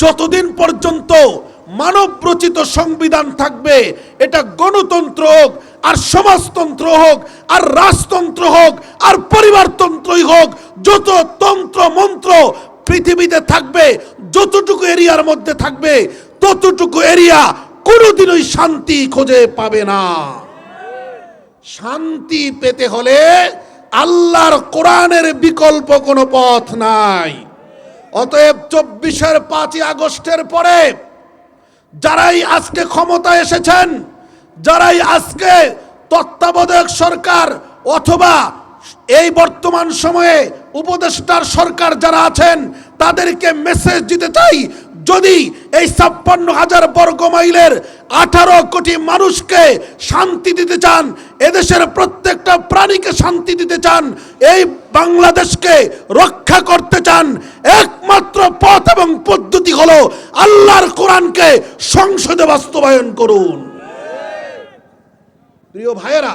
যতদিন পর্যন্ত মানব রচিত সংবিধান থাকবে, এটা গণতন্ত্র হোক, আর সমাজতন্ত্র হোক, আর রাজতন্ত্র হোক, আর পরিবারতন্ত্রই হোক, যত তন্ত্র, মন্ত্র পৃথিবীতে থাকবে, যতটুকু এরিয়ার মধ্যে থাকবে, ততটুকু এরিয়া কোনোদিনই শান্তি খুঁজে পাবে না। শান্তি পেতে হলে আল্লাহর কোরআনের বিকল্প কোনো পথ নাই। অতএব চব্বিশের পাঁচই আগস্টের পরে যারাই আজকে ক্ষমতা এসেছেন, যারাই আজকে তত্ত্বাবধায়ক সরকার অথবা এই বর্তমান সময়ে উপদেষ্টার সরকার যারা আছেন, তাদেরকে মেসেজ দিতে চাই। যদি এই ছাপ্পান্ন হাজার বর্গ মাইলের আঠারো কোটি মানুষকে শান্তি দিতে চান, এদেশের প্রত্যেকটা প্রাণীকে শান্তি দিতে চান, এই বাংলাদেশকে রক্ষা করতে চান। একমাত্র পথ এবং পদ্ধতি হলো আল্লাহর কোরআনকে সংসদে বাস্তবায়ন করুন। প্রিয় ভাইয়েরা,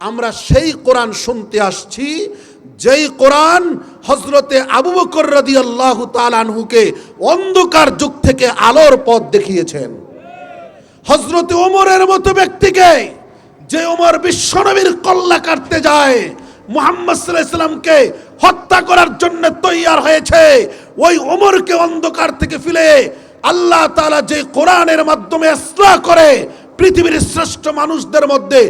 আমরা সেই কোরআন শুনতে আসছি, যেই কোরআন হজরতে আবু বকর রাদি আল্লাহ তালানহুকে অন্ধকার যুগ থেকে আলোর পথ দেখিয়েছেন। হজরতে ওমরের মতো ব্যক্তিকে যে ওমর বিশ্বনবীর কল্লা কাটতে যায়, মুহাম্মদ সাল্লাহ ইসলামকে হত্যা করার জন্য তৈয়ার হয়েছে, ওই ওমরকে অন্ধকার থেকে ফিলে আল্লাহ তাআলা যে কোরআনের মাধ্যমে ইসলাহ করে, পৃথিবীর শ্রেষ্ঠ মানুষদের মধ্যে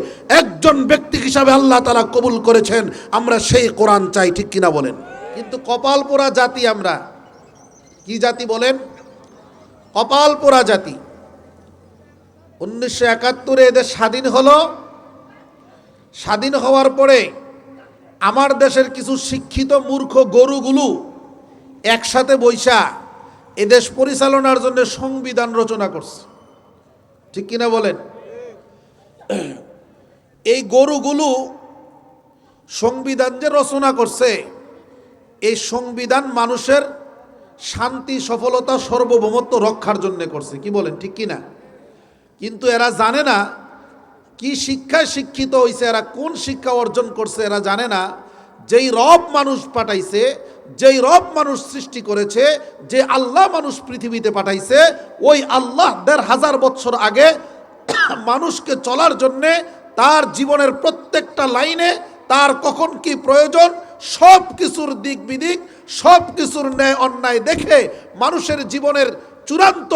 একজন ব্যক্তি হিসাবে আল্লাহ তাআলা কবুল করেছেন। আমরা সেই কোরআন চাই, ঠিক কিনা বলেন? কিন্তু কপাল পোড়া জাতি আমরা। কি জাতি বলেন? কপাল পোড়া জাতি। উনিশশো একাত্তরে এদের স্বাধীন হলো। স্বাধীন হওয়ার পরে আমার দেশের কিছু শিক্ষিত মূর্খ গরুগুলো একসাথে বৈশা এদেশ পরিচালনার জন্য সংবিধান রচনা করছে। ঠিক কিনা বলেন? এই গরুগুলো সংবিধান যে রচনা করছে, এই সংবিধান মানুষের শান্তি, সফলতা, সর্বভৌমত্ব রক্ষার জন্য করছে। কি বলেন, ঠিক কিনা? কিন্তু এরা জানে না কি শিক্ষায় শিক্ষিত হয়েছে এরা কোন শিক্ষা অর্জন করছে এরা জানে না। যেই রব মানুষ পাঠাইছে, যেই রব মানুষ সৃষ্টি করেছে, যে আল্লাহ মানুষ পৃথিবীতে পাঠাইছে, ওই আল্লাহ দেড় হাজার বছর আগে মানুষকে চলার জন্যে তার জীবনের প্রত্যেকটা লাইনে তার কখন কি প্রয়োজন, সব কিছুর দিক বিদিক, সব কিছুর ন্যায় অন্যায় দেখে মানুষের জীবনের চূড়ান্ত,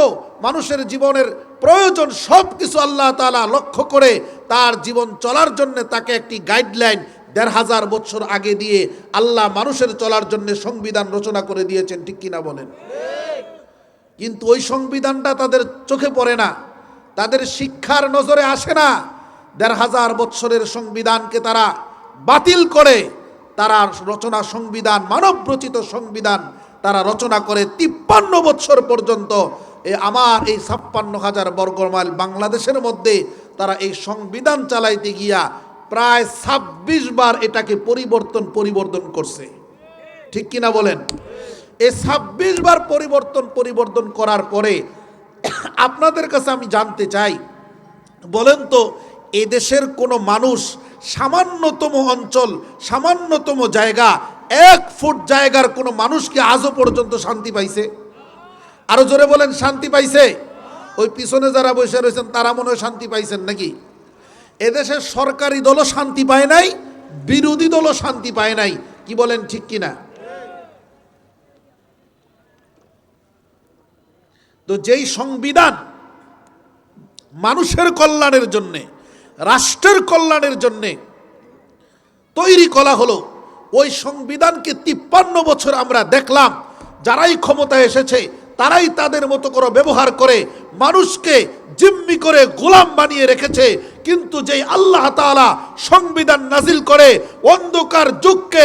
মানুষের জীবনের প্রয়োজন সব কিছু আল্লাহ তালা লক্ষ্য করে তার জীবন চলার জন্য তাকে একটি গাইডলাইন দেড় হাজার বছর আগে দিয়ে আল্লাহ মানুষের চলার জন্য সংবিধান রচনা করে দিয়েছেন, ঠিক কিনা বলেন? কিন্তু ওই সংবিধানটা তাদের চোখে পড়ে না, তাদের শিক্ষার নজরে আসে না। দেড় হাজার বৎসরের সংবিধানকে তারা বাতিল করে, তারা রচনা সংবিধান মানব রচিত সংবিধান তারা রচনা করে তিপ্পান্ন বৎসর পর্যন্ত এ আমার এই ছাপ্পান্ন হাজার বর্গমাইল বাংলাদেশের মধ্যে তারা এই সংবিধান চালাইতে গিয়া প্রায় ছাব্বিশ বার এটাকে পরিবর্তন পরিবর্তন করছে। ঠিক কিনা বলেন? এই ছাব্বিশ বার পরিবর্তন পরিবর্তন করার পরে আপনাদের কাছে আমি জানতে চাই, বলেন তো এদেশের কোনো মানুষ সামান্যতম অঞ্চল, সামান্যতম জায়গা, এক ফুট জায়গার কোনো মানুষ কি আজও পর্যন্ত শান্তি পাইছে? আরও জোরে বলেন, শান্তি পাইছে? ওই পিছনে যারা বসে রয়েছেন, তারা মনে হয় শান্তি পাইছেন নাকি? এদেশের সরকারি দলও শান্তি পায় নাই, বিরোধী দলও শান্তি পায় নাই। কি বলেন, ঠিক কিনা? তো যেই সংবিধান মানুষের কল্যাণের জন্যে, রাষ্ট্রের কল্যাণের জন্যে তৈরি করা হলো, ওই সংবিধানকে তিপ্পান্ন বছর আমরা দেখলাম, যারাই ক্ষমতায় এসেছে তারাই তাদের মতো করে ব্যবহার করে মানুষকে জিম্মি করে গোলাম বানিয়ে রেখেছে। কিন্তু যেই আল্লাহ তাআলা সংবিধান নাজিল করে, অন্ধকার যুগকে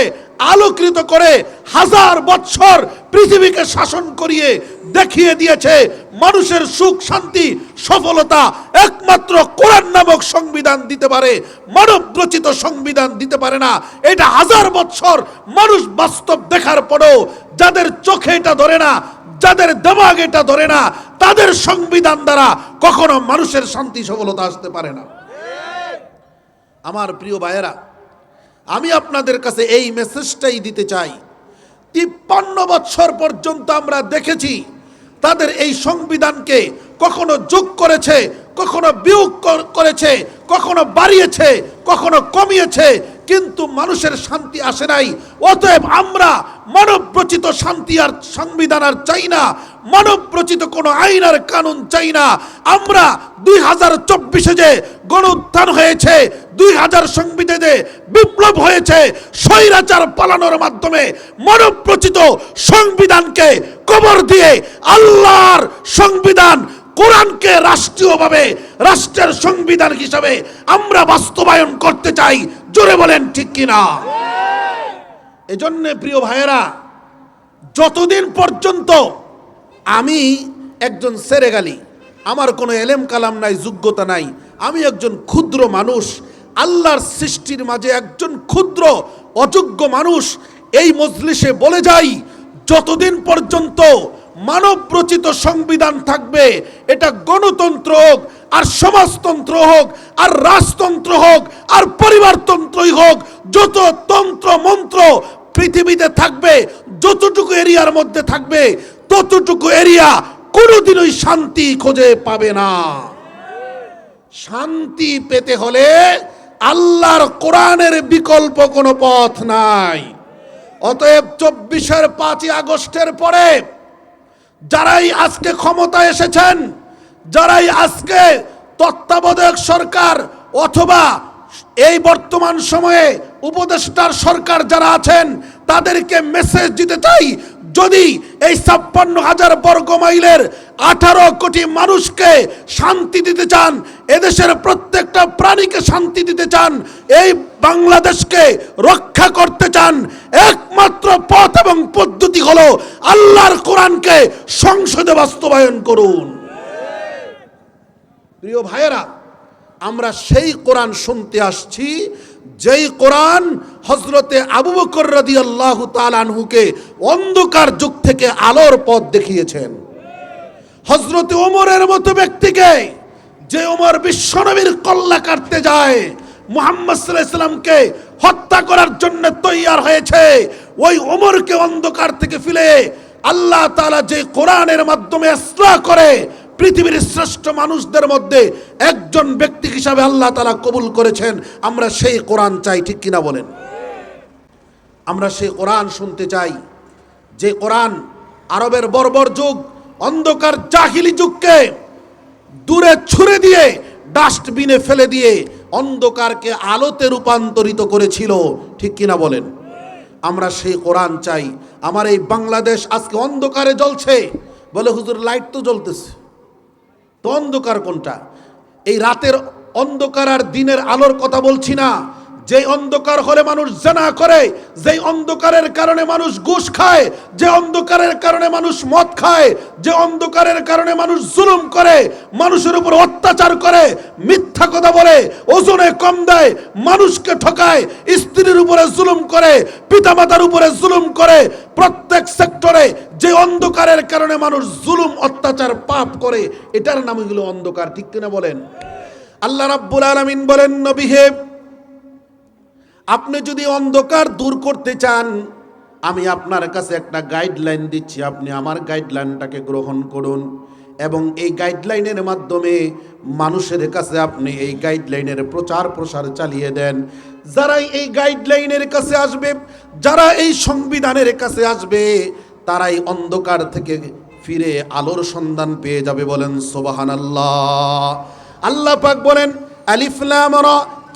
আলোকৃত করে, হাজার বৎসর পৃথিবীকে শাসন করিয়ে দেখিয়ে দিয়েছে, মানুষের সুখ, শান্তি, সফলতা একমাত্র কোরআন নামক সংবিধান দিতে পারে, মানব রচিত সংবিধান দিতে পারে না। এটা হাজার বৎসর মানুষ বাস্তব দেখার পরেও যাদের চোখে এটা ধরে না যাদের দেমাগ এটা ধরে না, তাদের সংবিধান দ্বারা কখনো মানুষের শান্তি, সফলতা আসতে পারে না। আমার প্রিয় ভাইয়েরা, আমি আপনাদের কাছে এই মেসেজটাই দিতে চাই। তিপ্পান্ন বছর পর্যন্ত আমরা দেখেছি, তাদের এই সংবিধানকে কখনো যোগ করেছে, কখনো বিয়োগ করেছে, কখনো বাড়িয়েছে, কখনো কমিয়েছে, কিন্তু মানুষের শান্তি আসে নাই। অতএব আমরা মানব রচিত শান্তি আর সংবিধান আর চাই না। মানব রচিত কোনো আইন আর কানুন চাই না। আমরা দুই হাজার চব্বিশে যে গণ হয়েছে, দুই হাজার সংবিধানে বিপ্লব হয়েছে, স্বৈরাচার পালানোর মাধ্যমে মানব রচিত সংবিধানকে কবর দিয়ে আল্লাহর সংবিধান কোরআনকে রাষ্ট্রীয়ভাবে, রাষ্ট্রের সংবিধান হিসাবে আমরা বাস্তবায়ন করতে চাই। জোরে বলেন ঠিক কিনা? এজন্য প্রিয় ভাইয়েরা, যতদিন পর্যন্ত আমি একজন সেরেগালি, আমার কোনো এলেম কালাম নাই, যোগ্যতা নাই, আমি একজন ক্ষুদ্র মানুষ, আল্লাহর সৃষ্টির মাঝে একজন ক্ষুদ্র, অযোগ্য মানুষ, এই মজলিসে বলে যাই, যতদিন পর্যন্ত মানব রচিত সংবিধান থাকবে, এটা গণতন্ত্র হোক, আর সমাজতন্ত্র হোক, আর রাজতন্ত্র হোক, আর পরিবারতন্ত্রই হোক, যত তন্ত্র, মন্ত্র পৃথিবীতে থাকবে, যতটুকু এরিয়ার মধ্যে থাকবে, ততটুকু এরিয়া কোনোদিনই শান্তি খুঁজে পাবে না। শান্তি পেতে হলে আল্লাহর কোরআনের বিকল্প কোনো পথ নাই। অতএব চব্বিশের পাঁচই আগস্টের পরে যারাই আজকে ক্ষমতায় এসেছেন, যারাই আজকে তত্ত্বাবধায়ক সরকার অথবা এই বর্তমান সময়ে উপদেষ্টার সরকার যারা আছেন, তাদেরকে মেসেজ দিতে চাই। যদি এই ছাপ্পান্ন হাজার বর্গ মাইলের আঠারো কোটি মানুষকে শান্তি দিতে চান, এদেশের প্রত্যেকটা প্রাণীকে শান্তি দিতে চান, এই বাংলাদেশকে রক্ষা করতে চান, একমাত্র পথ এবং পদ্ধতি হলো আল্লাহর কোরআনকে সংসদে বাস্তবায়ন করুন। প্রিয় ভাইয়েরা, আমরা সেই কোরআন শুনতে আসছি যেই কোরআন হজরতে আবু বকর রাদি আল্লাহ তালানহুকে অন্ধকার যুগ থেকে আলোর পথ দেখিয়েছেন। হজরতে ওমরের মতো ব্যক্তিকে যে ওমর বিশ্বনবীর কল্লা কাটতে যায়, মুহাম্মদ সাল্লাল্লাহু হত্যা করার জন্য তৈয়ার হয়েছে, ওই ওমরকে অন্ধকার থেকে ফিলে আল্লাহ তালা যে কোরআনের মাধ্যমে ইসলাহ করে পৃথিবীর শ্রেষ্ঠ মানুষদের মধ্যে একজন ব্যক্তি হিসাবে আল্লাহ তাআলা কবুল করেছেন। আমরা সেই কোরআন চাই, ঠিক কিনা বলেন? আমরা সেই কোরআন শুনতে চাই। যে কোরআন আরবের বর্বর যুগ, অন্ধকার জাহিলি যুগকে দূরে ছুঁড়ে দিয়ে, ডাস্টবিনে ফেলে দিয়ে অন্ধকারকে আলোতে রূপান্তরিত করেছিল, ঠিক কিনা বলেন? আমরা সেই কোরআন চাই। আমার এই বাংলাদেশ আজকে অন্ধকারে জ্বলছে। বলে, হুজুর লাইট তো জ্বলতেছে। তো অন্ধকার কোনটা? এই রাতের অন্ধকার আর দিনের আলোর কথা বলছি না। যে অন্ধকার হলে মানুষ জানা করে যে অন্ধকারের কারণে মানুষ ঘুষ খায়, যে অন্ধকারের কারণে মানুষ মদ খায়, যে অন্ধকারের কারণে মানুষ জুলুম করে, মানুষের উপর অত্যাচার করে, মিথ্যা কথা বলে, ওজনে কম দেয়, মানুষকে ঠকায়, স্ত্রীর উপরে জুলুম করে, পিতামাতার উপরে জুলুম করে, প্রত্যেক সেক্টরে যে অন্ধকারের কারণে মানুষ জুলুম, অত্যাচার, পাপ করে, এটার নাম হলো অন্ধকার। ঠিক কিনা বলেন? আল্লাহ রাব্বুল আলামিন বলেন, নবী হে, আপনি যদি অন্ধকার দূর করতে চান, আমি আপনার কাছে একটা গাইডলাইন দিচ্ছি। আপনি আমার গাইডলাইনটাকে গ্রহণ করুন এবং এই গাইডলাইনের মাধ্যমে মানুষের কাছে আপনি এই গাইডলাইনের প্রচার প্রসার চালিয়ে দেন। যারাই এই গাইডলাইনের কাছে আসবে, যারা এই সংবিধানের কাছে আসবে তারাই অন্ধকার থেকে ফিরে আলোর সন্ধান পেয়ে যাবে বলেন সোবাহান আল্লাহ আল্লাহ পাক বলেন আলিফলাম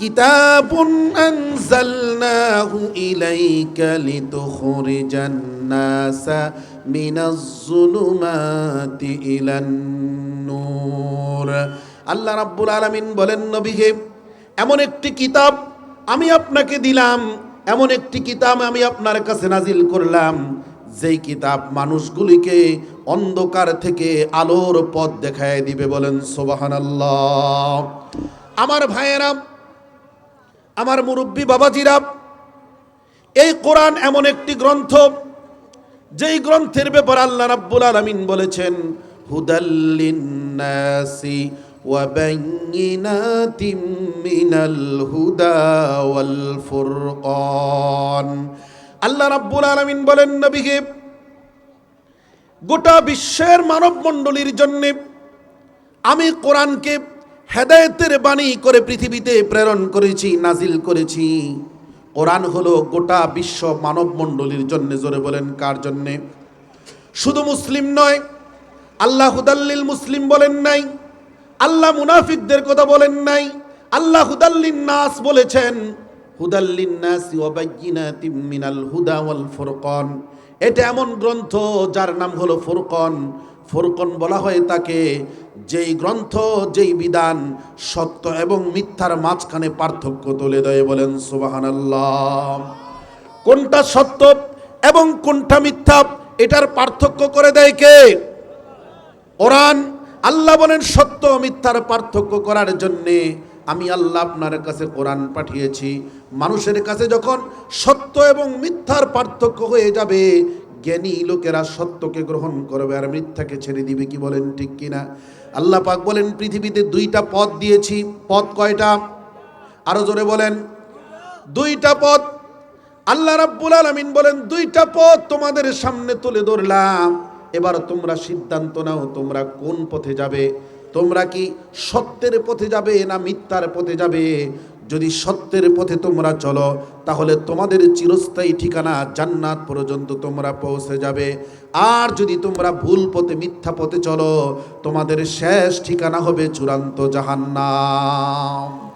কিতাবুন আনজালনাহু ইলাইকা লিতুখরিজান নাস মিনাজ যুলুমাতি ইলান নূর। আল্লাহ রাব্বুল আলামিন বলেন, নবী এমন একটি কিতাব আমি আপনাকে দিলাম, এমন একটি কিতাব আমি আপনার কাছে নাজিল করলাম যেই কিতাব মানুষগুলিকে অন্ধকার থেকে আলোর পথ দেখায় দিবে বলেন সোবাহান আমার ভাইয়েরাম আমার মুরব্বী বাবাজিরাম এই কোরআন এমন একটি গ্রন্থ, যেই গ্রন্থের ব্যাপার আল্লাহ রাব্বুল আলমিন বলেছেন হুদাল্লিনাসি ওয়াবাইয়িনাতিম মিনাল হুদা ওয়াল ফুরকান। আল্লাহ রাব্বুল আলামিন বলেন, নবীকে গোটা বিশ্বের মানব মণ্ডলীর জন্যে আমি কোরআনকে হেদায়েতের বাণী করে পৃথিবীতে প্রেরণ করেছি, নাজিল করেছি। কোরআন হলো গোটা বিশ্ব মানব মণ্ডলীর জন্য, জোরে বলেন, কার জন্যে? শুধু মুসলিম নয়, আল্লাহ হুদাল্লিল মুসলিম বলেন নাই, আল্লাহ মুনাফিকদের কথা বলেন নাই, আল্লাহ হুদাল্লিন নাস বলেছেন হুদাল্লিন নাস ওয়াবাইয়িনাতিম মিনাল হুদা ওয়াল ফুরকান। এটা এমন গ্রন্থ যার নাম হলো ফুরকন। ফুরকন বলা হয় তাকে যেই গ্রন্থ, যেই বিধান সত্য এবং মিথ্যার মাঝখানে পার্থক্য তুলে দেয় বলেন, সুবহানাল্লাহ। কোনটা সত্য এবং কোনটা মিথ্যা, এটার পার্থক্য করে দেয় কে? ওরান আল্লাহ বলেন সত্য মিথ্যার পার্থক্য করার জন্যে আমি আল্লাহ আপনার কাছে কোরআন পাঠিয়েছি। মানুষের কাছে যখন সত্য এবং মিথ্যার পার্থক্য হয়ে যাবে, জ্ঞানী লোকেরা সত্যকে গ্রহণ করবে আর মিথ্যাকে ছেড়ে দিবে, কি বলেন ঠিক কিনা? আল্লাহ পাক বলেন, পৃথিবীতে দুইটা পথ দিয়েছি। পথ কয়টা? আরও জোরে বলেন। দুইটা পথ। আল্লাহ রাব্বুল আলামিন বলেন, দুইটা পথ তোমাদের সামনে তুলে ধরলাম। এবার তোমরা সিদ্ধান্ত নাও তোমরা কোন পথে যাবে। তোমরা কি সত্যের পথে যাবে না মিথ্যার পথে যাবে? যদি সত্যের পথে তোমরা চলো, তাহলে তোমাদের চিরস্থায়ী ঠিকানা জান্নাত পর্যন্ত তোমরা পৌঁছে যাবে। আর যদি তোমরা ভুল পথে, মিথ্যা পথে চলো, তোমাদের শেষ ঠিকানা হবে চূড়ান্ত জাহান্নাম।